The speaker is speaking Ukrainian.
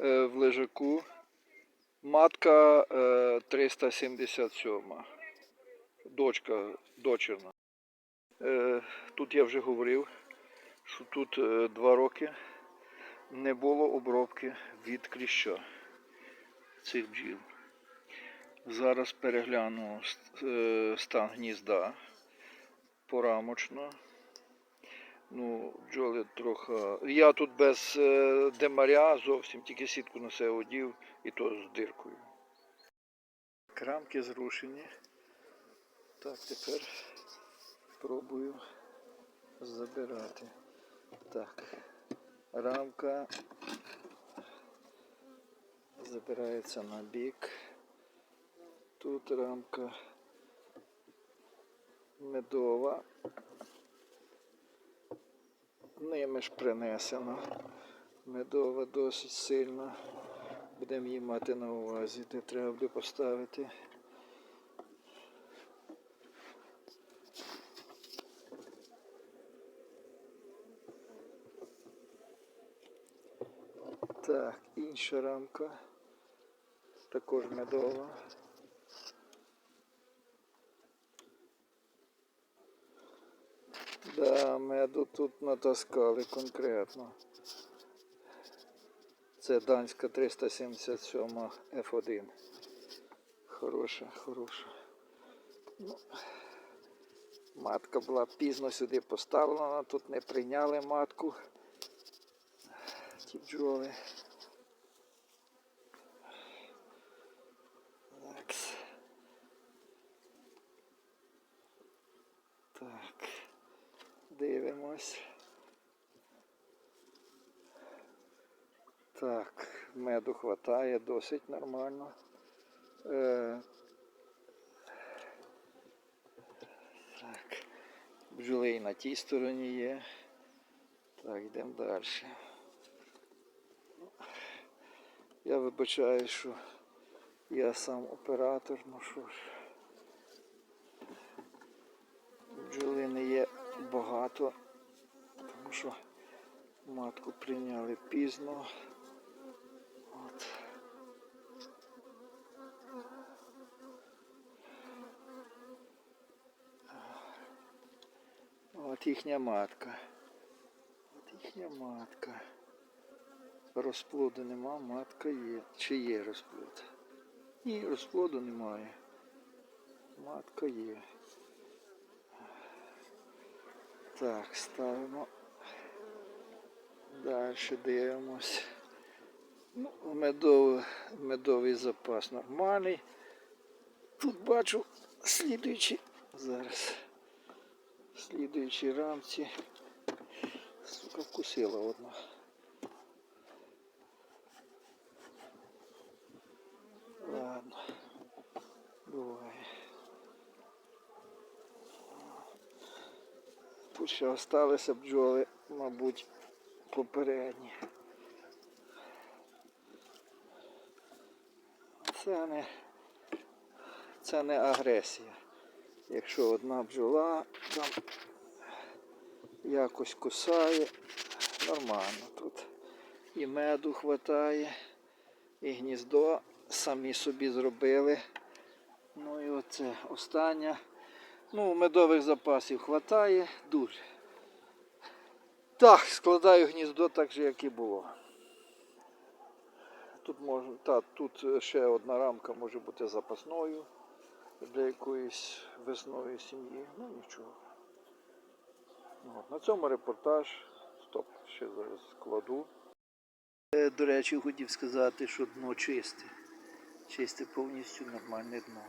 е, в лежаку. Матка е, 377. Дочка дочерна. Е, Тут я вже говорив, що тут е, два роки не було обробки від кліща цих бджіл. Зараз перегляну е, стан гнізда порамочно. Ну, бджоли трохи. Я тут без е, демаря зовсім тільки сітку на себе одів і то з диркою. Крамки зрушені. Так, тепер пробую забирати. Так, рамка забирається на бік. Тут рамка медова. Ними ж принесена. Медова досить сильна. Будемо її мати на увазі, де треба поставити. Так, інша рамка. Також медова. Да, меду тут натаскали конкретно. Це данська 377 F1. Хороша, хороша. Ну, матка була пізно сюди поставлена, тут не прийняли матку. Ті бджоли. Такс. Так. Дивимось. Так, меду хватає досить нормально. Е, так, бджоли і на тій стороні є. Так, йдемо далі. Я вибачаю, що я сам оператор, ну що ж. Бджоли є багато, тому що матку прийняли пізно. От. От їхня матка. От їхня матка. Розплоду нема, матка є. Чи є розплод? Ні, розплоду немає. Матка є. Так, ставимо. Далі дивимось. Ну, медовий, медовий запас нормальний. Тут бачу слідуючі. Зараз. слідуючі рамці. Сука, вкусила одна. Тут ще залишилися бджоли, мабуть, попередні. Це не, це не агресія. Якщо одна бджола там якось кусає, нормально тут. І меду хватає, і гніздо самі собі зробили. Ну і оце остання. Ну, медових запасів хватає дуже. Так, складаю гніздо так же, як і було. Тут може, та, тут ще одна рамка може бути запасною для якоїсь весної сім'ї. Ну нічого. От, на цьому репортаж. Стоп, ще зараз складу. Е, До речі, хотів сказати, що дно чисте. Чисте повністю нормальне дно.